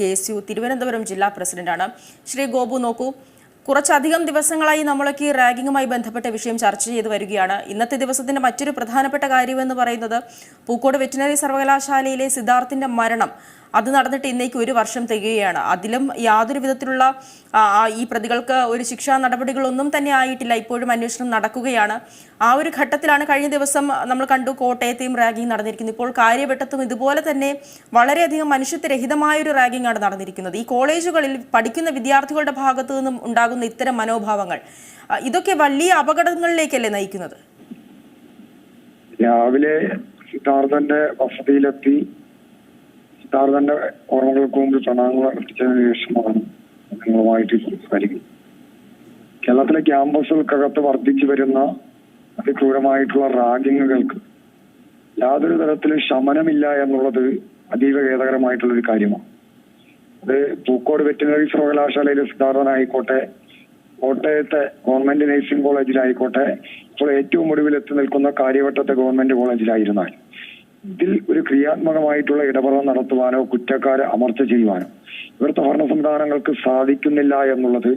K S U Thiruvananthapuram ജില്ലാ പ്രസിഡന്റാണ്. ശ്രീ ഗോപു നോക്കൂ കുറച്ചധികം ദിവസങ്ങളായി നമ്മളൊക്കെ ഈ റാഗിങ്ങുമായി ബന്ധപ്പെട്ട വിഷയം ചർച്ച ചെയ്ത് വരികയാണ്. ഇന്നത്തെ ദിവസത്തിന്റെ മറ്റൊരു പ്രധാനപ്പെട്ട കാര്യമെന്ന് പറയുന്നത് പൂക്കോട് വെറ്റിനറി സർവകലാശാലയിലെ സിദ്ധാർത്ഥിന്റെ മരണം. അത് നടന്നിട്ട് ഇന്നേക്ക് ഒരു വർഷം തികയുകയാണ്. അതിലും യാതൊരു വിധത്തിലുള്ള ഈ പ്രതികൾക്ക് ഒരു ശിക്ഷാ നടപടികളൊന്നും തന്നെ ആയിട്ടില്ല. ഇപ്പോഴും അന്വേഷണം നടക്കുകയാണ്. ആ ഒരു ഘട്ടത്തിലാണ് കഴിഞ്ഞ ദിവസം നമ്മൾ കണ്ടു കോട്ടയത്തെയും റാഗിംഗ് നടന്നിരിക്കുന്നത്. ഇപ്പോൾ കാര്യവട്ടത്തും ഇതുപോലെ തന്നെ വളരെയധികം മനുഷ്യത്വരഹിതമായ ഒരു റാഗിംഗ് ആണ് നടന്നിരിക്കുന്നത്. ഈ കോളേജുകളിൽ പഠിക്കുന്ന വിദ്യാർത്ഥികളുടെ ഭാഗത്തു നിന്നും ഉണ്ടാകുന്ന ഇത്തരം മനോഭാവങ്ങൾ ഇതൊക്കെ വലിയ അപകടങ്ങളിലേക്കല്ലേ നയിക്കുന്നത്? രാവിലെ സിദ്ധാർത്ഥന്റെ വസതിയിലെത്തി. സിദ്ധാർത്ഥന്റെ ഓർമ്മകൾക്ക് മുമ്പിൽ പ്രണാമങ്ങൾ അർപ്പിച്ചതിന് ശേഷമാണ് നിങ്ങളുമായിട്ട് സംസാരിക്കുന്നത് കേരളത്തിലെ ക്യാമ്പസുകൾക്കകത്ത് വർദ്ധിച്ചു വരുന്ന അതിക്രൂരമായിട്ടുള്ള റാഗിങ്ങുകൾക്ക് യാതൊരു തരത്തിലും ശമനമില്ല എന്നുള്ളത് അതീവ ഖേദകരമായിട്ടുള്ള ഒരു കാര്യമാണ്. അത് പൂക്കോട് വെറ്റിനറി സർവകലാശാലയിലെ സിദ്ധാർത്ഥനായിക്കോട്ടെ കോട്ടയത്തെ ഗവൺമെന്റ് നഴ്സിംഗ് കോളേജിലായിക്കോട്ടെ ഇപ്പോൾ ഏറ്റവും ഒടുവിൽ എത്തി നിൽക്കുന്ന കാര്യവട്ടത്തെ ഗവൺമെന്റ് കോളേജിലായിരുന്നാൽ ഇതിൽ ഒരു ക്രിയാത്മകമായിട്ടുള്ള ഇടപെടൽ നടത്തുവാനോ കുറ്റക്കാരെ അമർച്ച ചെയ്യുവാനോ ഇവിടുത്തെ ഭരണ സംവിധാനങ്ങൾക്ക് സാധിക്കുന്നില്ല എന്നുള്ളത്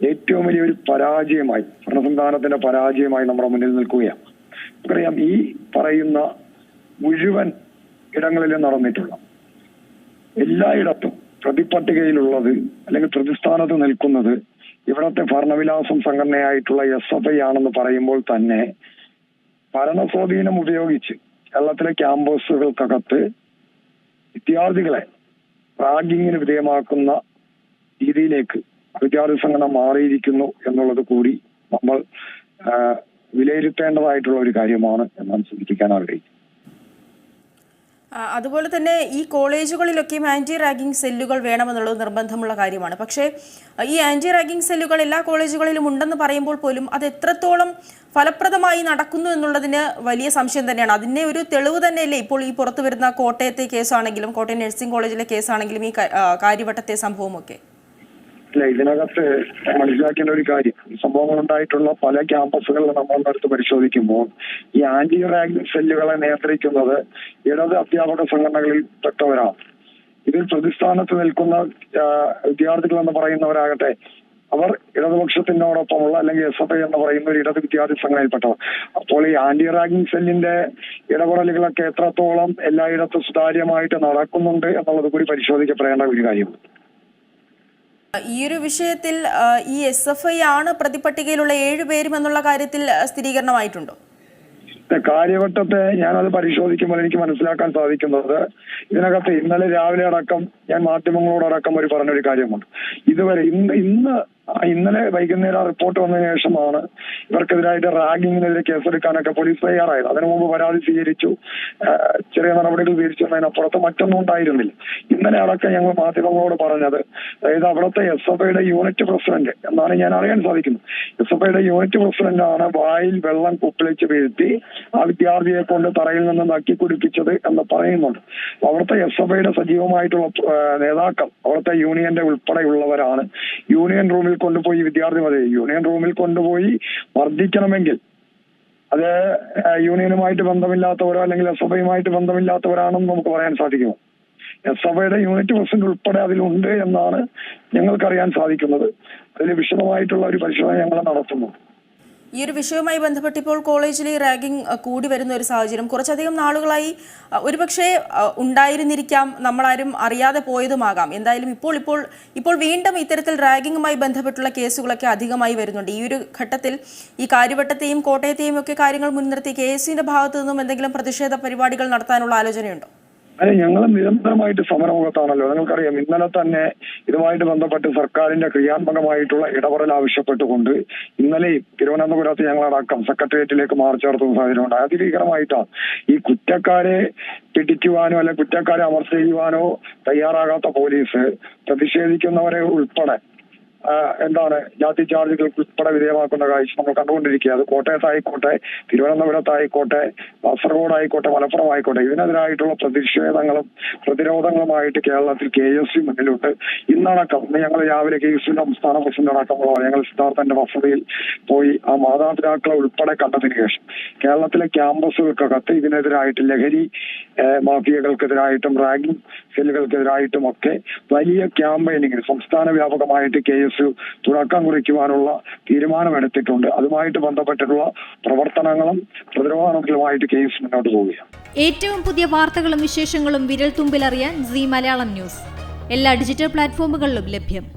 ഏറ്റവും വലിയൊരു പരാജയമായി ഭരണ സംവിധാനത്തിന്റെ പരാജയമായി നമ്മുടെ മുന്നിൽ നിൽക്കുകയാണ്. നമുക്കറിയാം ഈ പറയുന്ന മുഴുവൻ ഇടങ്ങളിലും നടന്നിട്ടുള്ള എല്ലായിടത്തും പ്രതിപട്ടികയിലുള്ളത് അല്ലെങ്കിൽ പ്രതിസ്ഥാനത്ത് നിൽക്കുന്നത് ഇവിടത്തെ ഭരണവിലാസം സംഘടനയായിട്ടുള്ള എസ് എഫ് ഐ ആണെന്ന് പറയുമ്പോൾ തന്നെ ഭരണസ്വാധീനം ഉപയോഗിച്ച് കേരളത്തിലെ ക്യാമ്പസുകൾക്കകത്ത് വിദ്യാർത്ഥികളെ റാഗിങ്ങിന് വിധേയമാക്കുന്ന രീതിയിലേക്ക് വിദ്യാർത്ഥി സംഘടന മാറിയിരിക്കുന്നു എന്നുള്ളത് കൂടി നമ്മൾ വിലയിരുത്തേണ്ടതായിട്ടുള്ള ഒരു കാര്യമാണ് എന്നാണ് സൂചിപ്പിക്കാൻ ആഗ്രഹിക്കുന്നത് ആ, അതുപോലെ തന്നെ ഈ കോളേജുകളിലൊക്കെയും ആന്റി റാഗിംഗ് സെല്ലുകൾ വേണമെന്നുള്ളത് നിർബന്ധമുള്ള കാര്യമാണ്. പക്ഷേ ഈ ആന്റി റാഗിംഗ് സെല്ലുകൾ എല്ലാ കോളേജുകളിലും ഉണ്ടെന്ന് പറയുമ്പോൾ പോലും അത് എത്രത്തോളം ഫലപ്രദമായി നടക്കുന്നു എന്നുള്ളതിന് വലിയ സംശയം തന്നെയാണ്. അതിന്റെ ഒരു തെളിവ് തന്നെയല്ലേ ഇപ്പോൾ ഈ പുറത്തു വരുന്ന കോട്ടയത്തെ കേസാണെങ്കിലും കോട്ടയം നഴ്സിംഗ് കോളേജിലെ കേസാണെങ്കിലും ഈ കാര്യവട്ടത്തെ സംഭവമൊക്കെ? അല്ല ഇതിനകത്ത് മനസ്സിലാക്കേണ്ട ഒരു കാര്യം. സംഭവങ്ങൾ ഉണ്ടായിട്ടുള്ള പല ക്യാമ്പസുകളിൽ നമ്മളുടെ അടുത്ത് പരിശോധിക്കുമ്പോൾ ഈ ആന്റി റാങ്കിങ് സെല്ലുകളെ നിയന്ത്രിക്കുന്നത് ഇടത് അധ്യാപക സംഘടനകളിൽ പെട്ടവരാണ്. ഇതിൽ പ്രതിസ്ഥാനത്ത് നിൽക്കുന്ന വിദ്യാർത്ഥികൾ എന്ന് പറയുന്നവരാകട്ടെ അവർ ഇടതുപക്ഷത്തിനോടൊപ്പമുള്ള അല്ലെങ്കിൽ എസ് എഫ് ഐ എന്ന് പറയുന്ന ഒരു ഇടത് വിദ്യാർത്ഥി സംഘടനയിൽപ്പെട്ടവർ. അപ്പോൾ ഈ ആന്റി റാഗിംഗ് സെല്ലിന്റെ ഇടപെടലുകളൊക്കെ എത്രത്തോളം എല്ലായിടത്തും സുതാര്യമായിട്ട് നടക്കുന്നുണ്ട് എന്നുള്ളത് കൂടി പരിശോധിക്കപ്പെടേണ്ട ഒരു കാര്യമാണ് ഈ ഒരു വിഷയത്തിൽ ഈ എസ് എഫ് ഐ ആണ് പ്രതിപട്ടികയിലുള്ള ഏഴുപേരും എന്നുള്ള കാര്യത്തിൽ സ്ഥിരീകരണമായിട്ടുണ്ടോ? കാര്യവട്ടത്തെ ഞാനത് പരിശോധിക്കുമ്പോൾ എനിക്ക് മനസ്സിലാക്കാൻ സാധിക്കുന്നത് ഇതിനകത്ത് ഇന്നലെ രാവിലെ അടക്കം ഞാൻ മാധ്യമങ്ങളോടക്കം ഒരു പറഞ്ഞൊരു കാര്യമുണ്ട്. ഇതുവരെ ഇന്ന് ഇന്ന് ഇന്നലെ വൈകുന്നേരം റിപ്പോർട്ട് വന്നതിന് ശേഷമാണ് ഇവർക്കെതിരായിട്ട് റാഗിങ്ങിനെതിരെ കേസെടുക്കാനൊക്കെ പോലീസ് തയ്യാറായത്. അതിനു മുമ്പ് പരാതി സ്വീകരിച്ചു. ചെറിയ നടപടികൾ സ്വീകരിച്ചതിനപ്പുറത്ത് മറ്റൊന്നും ഉണ്ടായിരുന്നില്ല. ഇന്നലെ അടക്കം ഞങ്ങൾ മാധ്യമങ്ങളോട് പറഞ്ഞത് അതായത് അവിടുത്തെ എസ് എഫ് ഐയുടെ യൂണിറ്റ് പ്രസിഡന്റ് എന്നാണ് ഞാൻ അറിയാൻ സാധിക്കുന്നത്. എസ് എഫ് ഐയുടെ യൂണിറ്റ് പ്രസിഡന്റാണ് വായിൽ വെള്ളം കുപ്പിളിച്ച് വീഴ്ത്തി ആ വിദ്യാർത്ഥിയെ കൊണ്ട് തറയിൽ നിന്ന് നക്കി കുടിപ്പിച്ചത് എന്ന് പറയുന്നുണ്ട്. അവിടുത്തെ എസ് എഫ് ഐയുടെ സജീവമായിട്ടുള്ള നേതാക്കൾ അവിടുത്തെ യൂണിയന്റെ ഉൾപ്പെടെയുള്ളവരാണ്. യൂണിയൻ റൂമിൽ കൊണ്ടുപോയി ഈ വിദ്യാർത്ഥി മതി യൂണിയൻ റൂമിൽ കൊണ്ടുപോയി വർദ്ധിക്കണമെങ്കിൽ. അത് യൂണിയനുമായിട്ട് ബന്ധമില്ലാത്തവരോ അല്ലെങ്കിൽ എസ് എഫ് ഐയുമായിട്ട് ബന്ധമില്ലാത്തവരാണെന്ന് നമുക്ക് പറയാൻ സാധിക്കുമോ? എസ് എഫ് ഐയുടെ യൂണിറ്റ് പ്രസിഡന്റ് ഉൾപ്പെടെ അതിലുണ്ട് എന്നാണ് ഞങ്ങൾക്കറിയാൻ സാധിക്കുന്നത്. അതിൽ വിശദമായിട്ടുള്ള ഒരു പരിശോധന ഞങ്ങൾ നടത്തുന്നു. ഈ ഒരു വിഷയവുമായി ബന്ധപ്പെട്ട് ഇപ്പോൾ കോളേജിൽ ഈ റാഗിംഗ് കൂടി വരുന്ന ഒരു സാഹചര്യം കുറച്ചധികം നാളുകളായി ഒരുപക്ഷെ ഉണ്ടായിരുന്നിരിക്കാം നമ്മളാരും അറിയാതെ പോയതുമാകാം. എന്തായാലും ഇപ്പോൾ ഇപ്പോൾ ഇപ്പോൾ വീണ്ടും ഇത്തരത്തിൽ റാഗിങ്ങുമായി ബന്ധപ്പെട്ടുള്ള കേസുകളൊക്കെ അധികമായി വരുന്നുണ്ട്. ഈ ഒരു ഘട്ടത്തിൽ ഈ കാര്യവട്ടത്തെയും കോട്ടയത്തെയും ഒക്കെ കാര്യങ്ങൾ മുൻനിർത്തി കെ എസ് ഭാഗത്തു നിന്നും എന്തെങ്കിലും പ്രതിഷേധ പരിപാടികൾ നടത്താനുള്ള ആലോചനയുണ്ടോ? അതെ ഞങ്ങൾ നിരന്തരമായിട്ട് സമരമുഖത്താണല്ലോ. നിങ്ങൾക്കറിയാം ഇന്നലെ തന്നെ ഇതുമായിട്ട് ബന്ധപ്പെട്ട് സർക്കാരിന്റെ ക്രിയാത്മകമായിട്ടുള്ള ഇടപെടൽ ആവശ്യപ്പെട്ടുകൊണ്ട് ഇന്നലെയും തിരുവനന്തപുരത്ത് ഞങ്ങളടക്കം സെക്രട്ടേറിയറ്റിലേക്ക് മാർച്ച് നടത്തുന്ന സാഹചര്യമുണ്ട് അതിഭീകരമായിട്ടാണ് ഈ കുറ്റക്കാരെ പിടിക്കുവാനോ അല്ലെ കുറ്റക്കാരെ അമർച്ച ചെയ്യുവാനോ തയ്യാറാകാത്ത പോലീസ് പ്രതിഷേധിക്കുന്നവരെ ഉൾപ്പെടെ എന്താണ് ജാതി ചാർജുകൾ ഉൾപ്പെടെ വിധേയമാക്കുന്ന കാഴ്ച നമ്മൾ കണ്ടുകൊണ്ടിരിക്കുക അത് കോട്ടയത്തായിക്കോട്ടെ തിരുവനന്തപുരത്തായിക്കോട്ടെ കാസർഗോഡ് ആയിക്കോട്ടെ മലപ്പുറം ആയിക്കോട്ടെ ഇതിനെതിരായിട്ടുള്ള പ്രതിഷേധങ്ങളും പ്രതിരോധങ്ങളുമായിട്ട് കേരളത്തിൽ കെ എസ് സി മുന്നിലുണ്ട്. ഇന്നടക്കം ഇന്ന് ഞങ്ങൾ രാവിലെ കെ എസ് സിന്റെ സംസ്ഥാന പ്രസിഡന്റ് അടക്കമുള്ളവർ ഞങ്ങൾ സിദ്ധാർത്ഥന്റെ വസതിയിൽ പോയി ആ മാതാപിതാക്കളെ ഉൾപ്പെടെ കണ്ടതിന് ശേഷം കേരളത്തിലെ ക്യാമ്പസുകൾക്കകത്ത് ഇതിനെതിരായിട്ട് ലഹരി മാഫിയകൾക്കെതിരായിട്ടും റാഗിംഗ് സെല്ലുകൾക്കെതിരായിട്ടും ഒക്കെ വലിയ ക്യാമ്പയിനിങ്ങിന് സംസ്ഥാന വ്യാപകമായിട്ട് കെ എസ് യു തുടക്കം കുറിക്കുവാനുള്ള തീരുമാനമെടുത്തിട്ടുണ്ട്. അതുമായിട്ട് ബന്ധപ്പെട്ടിട്ടുള്ള പ്രവർത്തനങ്ങളും പ്രതിരോധങ്ങളുമായിട്ട് കേസ് മുന്നോട്ട് പോവുകയാണ്. ഏറ്റവും പുതിയ വാർത്തകളും വിശേഷങ്ങളും വിരൽ തുമ്പിലറിയാൻ സി മലയാളം ന്യൂസ്. എല്ലാ ഡിജിറ്റൽ പ്ലാറ്റ്ഫോമുകളിലും ലഭ്യം.